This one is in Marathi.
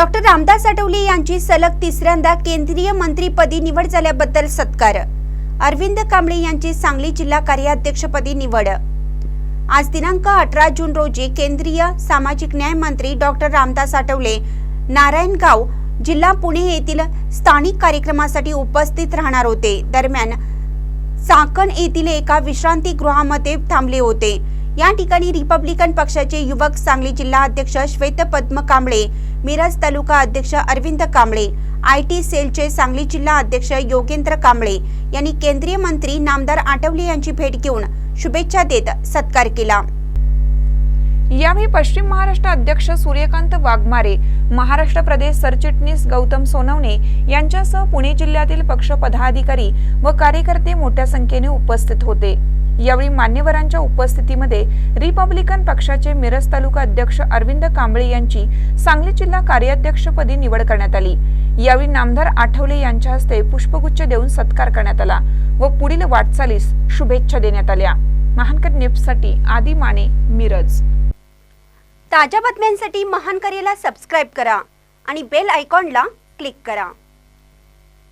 डॉक्टर रामदास आठवले यांची सलग तिसऱ्यांदा केंद्रीय मंत्रीपदी निवड झाल्याबद्दल सत्कार. अरविंद कांबळे यांची सांगली जिल्हा कार्याध्यक्षपदी निवड. आज दिनांक अठरा जून रोजी केंद्रीय सामाजिक न्याय मंत्री डॉक्टर रामदास आठवले नारायणगाव जिल्हा पुणे येथील स्थानिक कार्यक्रमासाठी उपस्थित राहणार होते. दरम्यान चाकण येथील एका विश्रांतीगृहामध्ये थांबले होते. या ठिकाणी रिपब्लिकन पक्षाचे युवक सांगली जिल्हा अध्यक्ष श्वेत पद्म कांबळे मिरज तालुका अध्यक्ष अरविंद कांबळे आय टी सेलचे सांगली जिल्हा अध्यक्ष योगेंद्र कांबळे यांनी केंद्रीय मंत्री नामदार आठवले यांची भेट घेऊन शुभेच्छा देत सत्कार केला. यावेळी पश्चिम महाराष्ट्र अध्यक्ष सूर्यकांत वाघमारे महाराष्ट्र प्रदेश सरचिटणीस गौतम सोनवणे यांच्यासह पुणे जिल्ह्यातील पक्ष पदाधिकारी व कार्यकर्ते मोठ्या संख्येने उपस्थित होते. यावेळी मान्यवरांच्या उपस्थितीमध्ये रिपब्लिकन पक्षाचे मिरज तालुका अध्यक्ष अरविंद कांबळे यांची सांगली जिल्हा कार्याध्यक्षपदी निवड करण्यात आली. यावेळी नामदार आठवले यांच्या हस्ते पुष्पगुच्छ देऊन सत्कार करण्यात आला व पुढील वाटचालीस शुभेच्छा देण्यात आल्या. महानकर न्यूजसाठी आदी माने मिरज. ताज्या बातम्यांसाठी महान सबस्क्राईब करा आणि बेल आयकॉनला क्लिक करा.